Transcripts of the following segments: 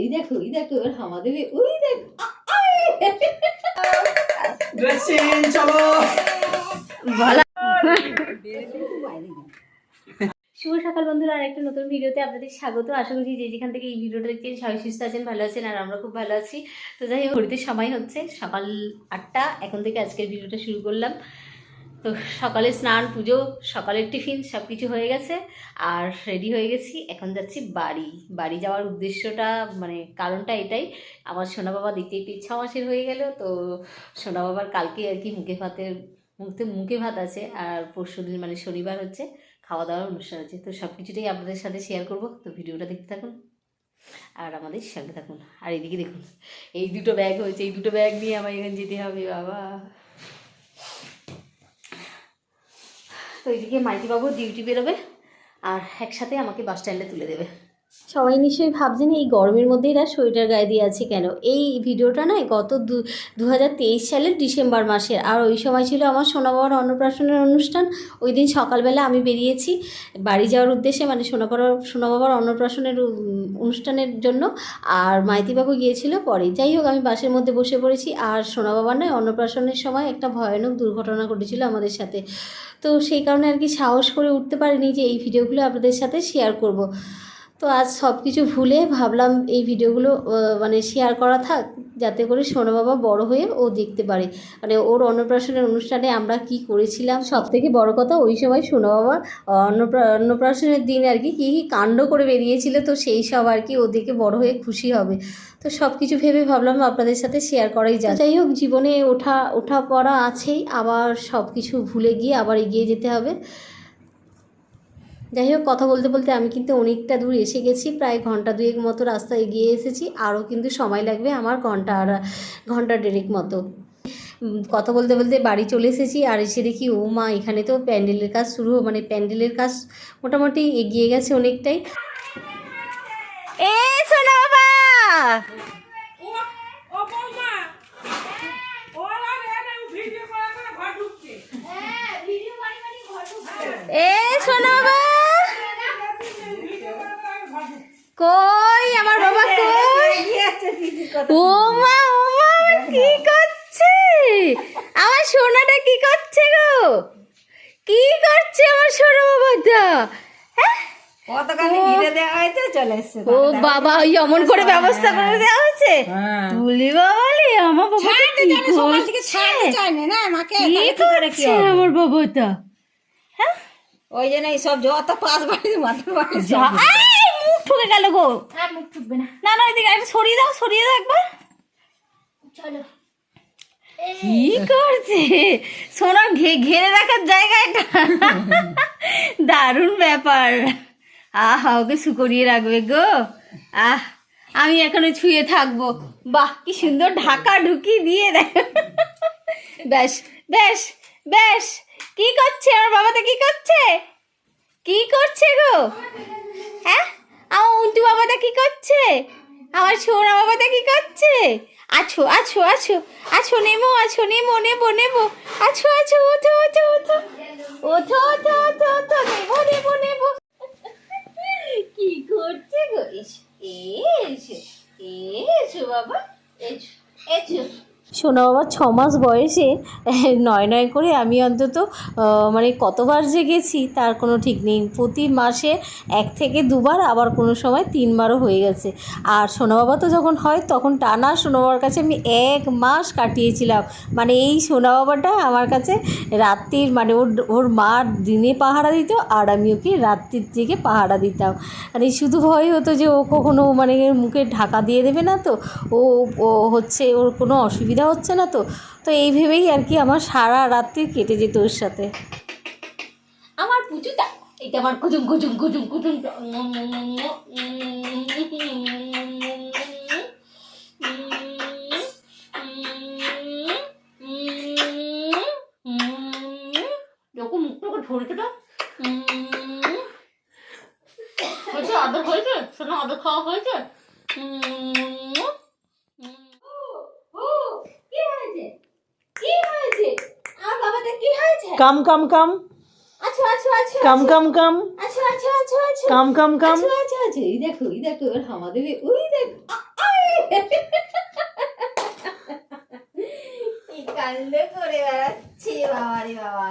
এই দেখো এই দেখো এবার দেবে ওই দেখো শুভ সকাল বন্ধুরা আর একটা নতুন ভিডিওতে আপনাদের স্বাগত। আশা করছি যে যেখান থেকে এই ভিডিওটা দেখছেন, সবাই সুস্থ আছেন, ভালো আছেন, আর আমরা খুব ভালো আছি। তো যাই হোক সময় হচ্ছে সকাল আটটা। এখন থেকে আজকের ভিডিওটা শুরু করলাম। তো সকালে স্নান, পুজো, সকালের টিফিন সব কিছু হয়ে গেছে। আর রেডি হয়ে গেছি, এখন যাচ্ছি বাড়ি। বাড়ি যাওয়ার উদ্দেশ্যটা মানে কারণটা এটাই। আমার সোনা বাবা দেখতে দেখতে ছ মাসের হয়ে গেল, তো সোনা বাবার কালকে আর কি মুখে ভাতের মুখে মুখে ভাত আছে, আর পরশু দিন মানে শনিবার হচ্ছে খাওয়া দাওয়ার অনুষ্ঠান আছে তো সব কিছুটাই আপনাদের সাথে শেয়ার করব, তো ভিডিওটা দেখতে থাকুন। আর আমাদের সঙ্গে থাকুন। আর এদিকে দেখুন, এই দুটো ব্যাগ হয়েছে, এই দুটো ব্যাগ নিয়ে আমার এখানে যেতে হবে, বাবা। তো এইদিকে মাইতিবাবু ডিউটি বেরোবে আর একসাথে আমাকে বাস স্ট্যান্ডে তুলে দেবে। সবাই নিশ্চয়ই ভাবছেন, এই গরমের মধ্যে এরা সোয়েটার গায়ে দিয়ে আছে কেন? এই ভিডিওটা নয় গত দু সালের ডিসেম্বর মাসের। আর ওই সময় ছিল আমার সোনা বাবার অন্নপ্রাশনের অনুষ্ঠান। ওই দিন সকালবেলা আমি বেরিয়েছি বাড়ি যাওয়ার উদ্দেশ্যে মানে সোনা বাবার সোনা বাবার অন্নপ্রাশনের অনুষ্ঠানের জন্য। আর মাইতিবাবু গিয়েছিল পরে। যাই হোক, আমি বাসের মধ্যে বসে পড়েছি। আর সোনা বাবার নয় অন্নপ্রাশনের সময় একটা ভয়ানক দুর্ঘটনা ঘটেছিল আমাদের সাথে। তো সেই কারণে আর কি সাহস করে উঠতে পারিনি যে এই ভিডিওগুলো আপনাদের সাথে শেয়ার করব। তো আজ সব কিছু ভুলে ভাবলাম এই ভিডিওগুলো মানে শেয়ার করা থাক, যাতে করে সোনা বাবা বড় হয়ে ও দেখতে পারে। মানে ওর অন্নপ্রাশনের অনুষ্ঠানে আমরা কি করেছিলাম সব থেকে বড় কথা ওই সময় সোনা বাবা অন্নপ্রা, অন্নপ্রাশনের দিন আর কি, কী কী কাণ্ড করে বেরিয়েছিল, তো সেই সব আর কি ও দেখে বড় হয়ে খুশি হবে। তো সব কিছু ভেবে ভাবলাম আপনাদের সাথে শেয়ার করাই যায় যাই হোক জীবনে ওঠা ওঠা পড়া আছেই, আবার সব কিছু ভুলে গিয়ে আবার এগিয়ে যেতে হবে। যাই হোক কথা বলতে বলতে আমি কিন্তু অনেকটা দূর এসে গেছি প্রায় ঘণ্টা দুয়েক মতো রাস্তা এগিয়ে এসেছি আরও কিন্তু সময় লাগবে আমার ঘণ্টা আর ঘণ্টা দেড়েক মতো। কথা বলতে বলতে বাড়ি চলে এসেছি আর এসে দেখি ও মা এখানে তো প্যান্ডেলের কাজ শুরু মানে প্যান্ডেলের কাজ মোটামুটি এগিয়ে গেছে অনেকটাই। এ সোনা বাবা! এ সোনা বাবা কই? আমার বাবা কই? ও মা ও মা কি করছে? আমার সোনাটা কি করছে গো? কি করছে আমার সোনা বাবাটা? হ্যাঁ? কতখানি ঘিরে দেওয়া হয়েছে চলে এসছে ও বাবা ওই অমন করে ব্যবস্থা করে দেওয়া হয়েছে? হ্যাঁ। তুলি বাবালি আমার বাবা কি করছে? আমার বাবাটা? ওই জন্য এই সব যত পাঁচ বাড়ি মাথার বাড়ি ঠুকে গেল গো। হ্যাঁ মুখ ঠুকবে না। না না এদিকে একটু সরিয়ে দাও সরিয়ে দাও একবার। চলো। কি করছে? সোনার ঘে ঘেরে রাখার জায়গা এটা। দারুণ ব্যাপার। আহ ওকে শুকরিয়ে রাখবে গো। আহ আমি এখনও ছুঁয়ে থাকব। বাহ কি সুন্দর ঢাকা ঢুকি দিয়ে দেখ। বেশ বেশ বেশ কি করছে? আমার বাবাতে কি করছে? কি করছে গো? হ্যাঁ? আমার উন্টু বাবাটা কি করছে? আমার সোনা বাবাটা কি করছে? আছো আছো আছো আছো, নেমো আছো, নেমো নেব নেব আছো আছো, ওঠো ওঠো ওঠো। ওঠো ওঠো নেব নেব নেব কি করছে গো এসো এসো এসো বাবা এসো এসো সোনা বাবা ছ মাস বয়সে নয় নয় করে আমি অন্তত মানে কতবার যে গেছি তার কোনো ঠিক নেই। প্রতি মাসে এক থেকে দুবার, আবার কোনো সময় তিনবারও হয়ে গেছে। আর সোনা বাবা তো যখন হয়, তখন টানা সোনা বাবার কাছে আমি এক মাস কাটিয়েছিলাম। মানে এই সোনা বাবাটা আমার কাছে রাত্রির মানে ওর ওর মা দিনে পাহারা দিত, আর আমি ওকে রাত্রির দিকে পাহারা দিতাম। মানে শুধু ভয় হতো যে ও কখনো মানে মুখে ঢাকা দিয়ে দেবে না তো ও হচ্ছে, ওর কোনো অসুবিধা হচ্ছে না তো তো এই ভেবেই আর কি আমার সারা রাত্রি কেটে যেত ওর সাথে আমার পুজোটা এটা আমার কুচুম যখন মুখটাকে ধরেছে না হয়েছে আদর হয়েছে শোনো আদর খাওয়া হয়েছে কি হয়েছে কি হয়েছে আমার বাবাদের কি হয়েছে কাম কাম কাম। আচ্ছা আচ্ছা আচ্ছা কাম কাম কাম। আচ্ছা কাম কাম কাম। এই দেখো এই দেখো এবার হামা দেবে ওই দেখো। কান্ড করে বেড়াচ্ছে বাবা রে বাবা।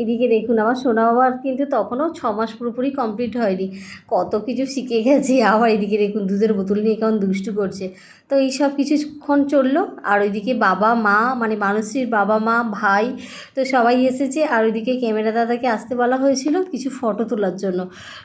এইদিকে দেখুন আমার সোনা বাবার কিন্তু তখনও ছ মাস পুরোপুরি কমপ্লিট হয়নি। কত কিছু শিখে গেছে, আবার এদিকে দেখুন দুধের বোতল নিয়ে কেমন দুষ্টু করছে। তো এই সব কিছুক্ষণ চলল, আর ওইদিকে বাবা, মা মানে মানুষের বাবা, মা, ভাই, তো সবাই এসেছে, আর ওইদিকে ক্যামেরা দাদাকে আসতে বলা হয়েছিল কিছু ফটো তোলার জন্য।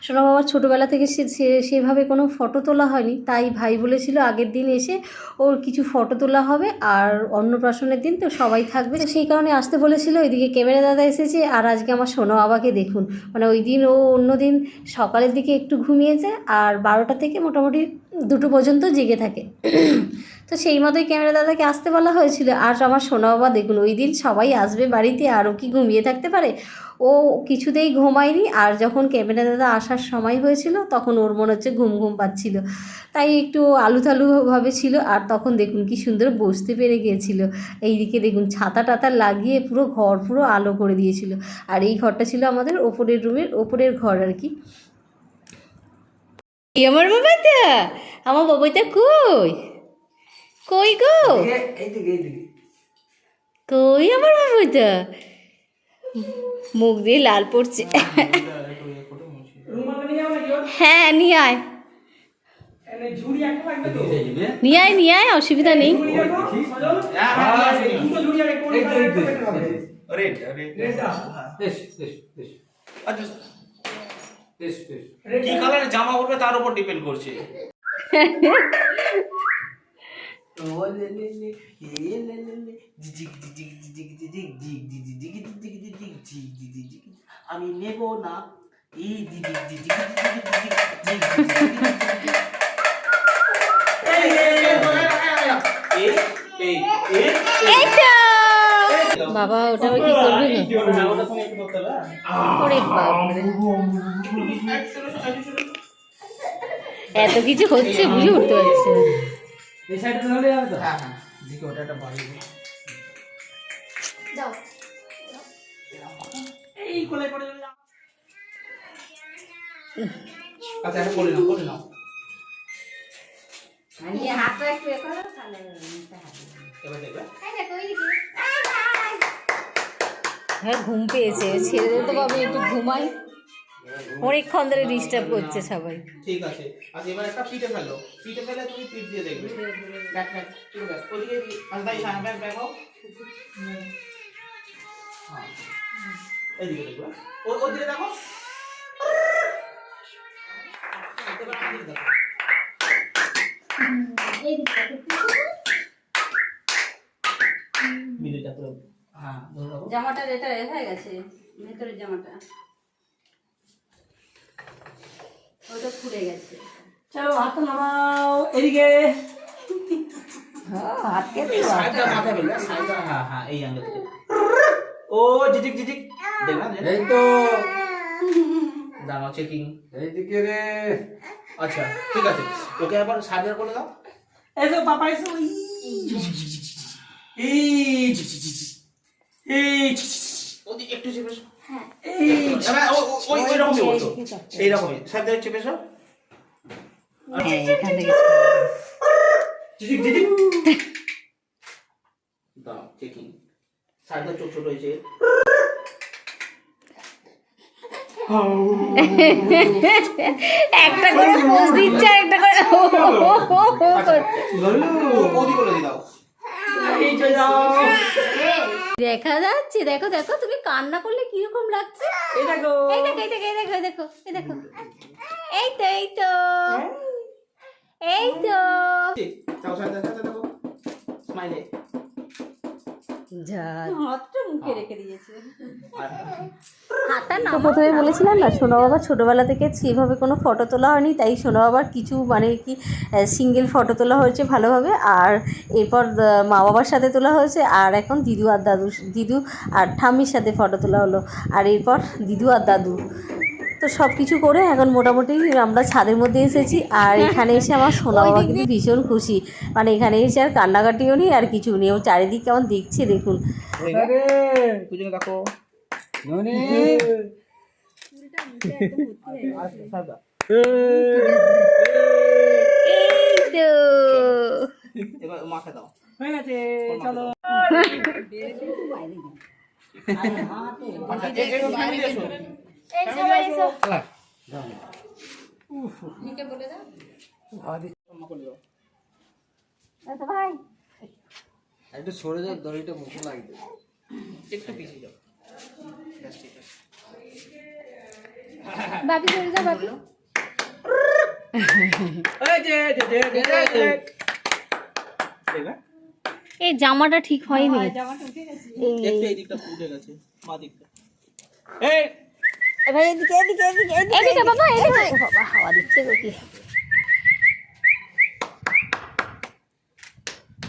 সোনা বাবার ছোটোবেলা থেকে সে সেভাবে কোনো ফটো তোলা হয়নি, তাই ভাই বলেছিল আগের দিন এসে ওর কিছু ফটো তোলা হবে, আর অন্নপ্রাশনের দিন তো সবাই থাকবে। সেই কারণে আসতে বলেছিল, ওইদিকে ক্যামেরা দাদা এসেছে, আর আজকে আমার সোনা বাবাকে দেখুন। মানে ওই দিন ও অন্য দিন সকালের দিকে একটু ঘুমিয়েছে আর বারোটা থেকে মোটামুটি দুটো পর্যন্ত জেগে থাকে। তো সেই মতোই ক্যামেরা দাদাকে আসতে বলা হয়েছিল। আর আমার সোনা বাবা, দেখুন, ওই দিন সবাই আসবে বাড়িতে, আরও কি ঘুমিয়ে থাকতে পারে? ও কিছুতেই ঘুমায়নি। আর যখন ক্যামেরা দাদা আসার সময় হয়েছিল, তখন ওর মনে হচ্ছে ঘুম ঘুম পাচ্ছিল। তাই একটু আলু থালুভাবে ছিল। আর তখন দেখুন কি সুন্দর বসতে পেরে গিয়েছিল। এইদিকে দেখুন, ছাতা টাতা লাগিয়ে পুরো ঘর পুরো আলো করে দিয়েছিল। আর এই ঘরটা ছিল আমাদের ওপরের রুমের ওপরের ঘর আর কি। এই আমার বাবাইটা আমার বাবাইটা কই? কই গো? কই আমার বাবাইটা মুখ দিয়ে লাল পড়ছে? হ্যাঁ নিয়ে আয়। নিয়ে আয় নিয়ে আয় অসুবিধা নেই। সজল। হ্যাঁ, দুটো ঝুড়ি আর কি কালারের জামা পরবে তার উপর ডিপেন্ড করছে আমি নেব না এই দিদি দিদি এই এই এই বাবা ওটা কি করবি না এত কিছু হচ্ছে বুঝে উঠতে পারছি না। এই সাইডে তাহলে যাবে তো? হ্যাঁ হ্যাঁ। একটা করে। আচ্ছা করে নাও করে নাও এবার দেখবে। হ্যাঁ ঘুম পেয়েছে। ছেড়ে দিতে পারবে একটু ঘুমাই। অনেকক্ষণ ধরে ডিস্টার্ব করছে সবাই। ঠিক আছে। আচ্ছা এবার একটা পিঠে ফেলো। পিঠে ফেলে তুমি পিঠ দিয়ে দেখবে। ব্যাক ব্যাক ঠিক ব্যাক ওদিকে দি- আচ্ছা হ্যাঁ। দেখবে ও দেখো। আমাদের দেখো। পুরো জামাটা এটা হয়ে গেছে ভেতরের জামাটা। ওটা খুলে গেছে। চলো হাত নামাও এদিকে। হাতকে হ্যাঁ হ্যাঁ এই ও জিজিক জিজিক দেখবেন এই তো। দাঁড়াও চেকিং এইদিকে রে। আচ্ছা ঠিক আছে। ওকে আবার সাইডে করে দাও। এসো পাপা এসো এই এই। এই। ওদিকে একটু চেপে এসো। এই এবার ও- ও- ওই ওই রকমই বলতো। এইরকমই। সাইডে চেপে এসো। হ্যাঁ এখান থেকে জিজিক জিজিক দাঁড়াও চেকিং সাইডে ছোট ছোট হয়েছে। একটা করে পোজ দিচ্ছে আর একটা করে ও, ও, ও, ও, দাও। এই চলে যাও দেখা যাচ্ছে দেখো দেখো তুমি কান্না করলে কীরকম লাগছে? এই দেখো। এই দেখো এই দেখো এই দেখো এই দেখো এই তো এই তো। এই তো। প্রথমে বলেছিলাম না সোনা বাবা ছোটোবেলা থেকে সেভাবে কোনো ফটো তোলা হয়নি তাই সোনা বাবার কিছু মানে কি সিঙ্গেল ফটো তোলা হয়েছে ভালোভাবে আর এরপর মা বাবার সাথে তোলা হয়েছে আর এখন দিদু আর দাদু দিদু আর ঠাম্মির সাথে ফটো তোলা হলো আর এরপর দিদু আর দাদু। তো সব কিছু করে এখন মোটামুটি আমরা ছাদের মধ্যে এসেছি আর এখানে এসে আমার সোনা বাবা কিন্তু ভীষণ খুশি মানে এখানে এসে আর কান্নাকাটিও নেই আর কিছু নেই ও চারিদিক কেমন দেখছে দেখুন আরে দুজনে দেখো ননি সাদা এই তো এবার মাখে দাও হয়ে গেছে চলো আচ্ছা একটু সরে যাও দড়িটা মুখে লাগবে একটু পিছিয়ে যাও। ঠিক বাপি। বাপি এই যে যে যে যে যে। দেখবে এই জামাটা ঠিক হয়নি। এই একটু এই দিকটা উঠে গেছে মা দিকটা। এই এবার এদিকে এদিকে এদিকে এদিকে বাবা এদিকে। বাবা হাওয়া দিচ্ছে গো কি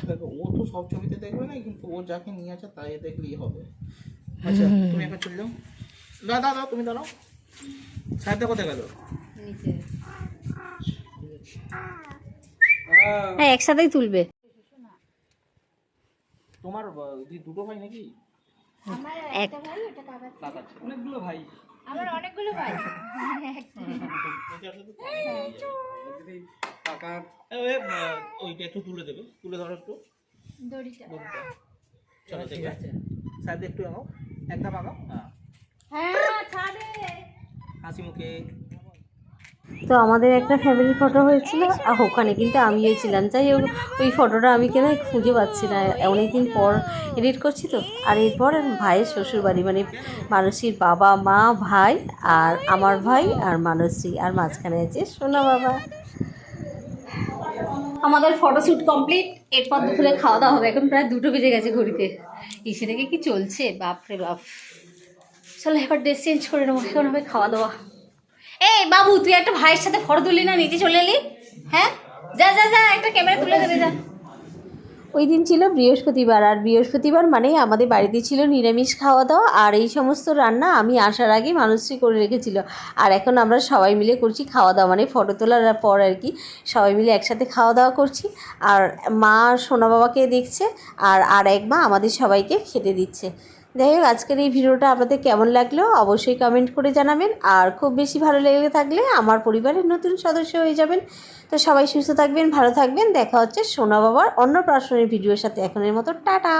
দেখো ও তো সব ছবিতে দেখবে না কিন্তু ও যাকে নিয়ে আছে তাই দেখলেই হবে। আচ্ছা তুমি একবার চলে যাও। দাও দাও দাও তুমি দাঁড়াও। সাহেবটা কোথায় গেল? হ্যাঁ একসাথেই তুলবে। তোমার দুটো ভাই নাকি। অনেকগুলো ভাই। টাকার অনেকগুলো ভাই। ওইটা একটু তুলে দেবে তুলে ধরো একটু দড়িটা। চলো দেখবে সাহেব একটু আগাও। একদম আগাও। হ্যাঁ হাসি মুখে তো আমাদের একটা ফ্যামিলি ফটো হয়েছিল আর ওখানে কিন্তু আমিও ছিলাম। যাই হোক, ওই ফটোটা আমি কেন খুঁজে পাচ্ছি না। অনেকদিন পর এডিট করছি তো। আর এরপর ভাইয়ের শ্বশুর বাড়ি মানে মানসীর বাবা, মা, ভাই, আর আমার ভাই আর মানসী। আর মাঝখানে আছে সোনা বাবা। আমাদের ফটোশ্যুট কমপ্লিট এরপর দুপুরে খাওয়া দাওয়া হবে। এখন প্রায় দুটো বেজে গেছে ঘড়িতে। এসে থেকে কি চলছে? বাপরে বাপ। চলো, এবার ড্রেস চেঞ্জ করে নেব। এখন হবে খাওয়া দাওয়া। এই বাবু, তুই একটা ভাইয়ের সাথে ফটো তুলি না, নিচে চলে এলি? হ্যাঁ? যা যা যা, একটা ক্যামেরা তুলে দেবে, যা। ওই দিন ছিল বৃহস্পতিবার, আর বৃহস্পতিবার মানে আমাদের বাড়িতে ছিল নিরামিষ খাওয়া দাওয়া, আর এই সমস্ত রান্না আমি আসার আগে মানুষই করে রেখেছিল। আর এখন আমরা সবাই মিলে করছি খাওয়া দাওয়া মানে ফটো তোলার পর আর কি, সবাই মিলে একসাথে খাওয়া দাওয়া করছি। আর মা সোনা বাবাকে দেখছে, আর আর এক মা আমাদের সবাইকে খেতে দিচ্ছে। যাই হোক, আজকের এই ভিডিওটা আপনাদের কেমন লাগল অবশ্যই কমেন্ট করে জানাবেন। আর খুব বেশি ভালো লেগে থাকলে আমার পরিবারের নতুন সদস্য হয়ে যাবেন। তো সবাই সুস্থ থাকবেন, ভালো থাকবেন। দেখা হচ্ছে সোনা বাবার অন্য অন্নপ্রাশনের ভিডিওর সাথে। এখনের মতো টাটা।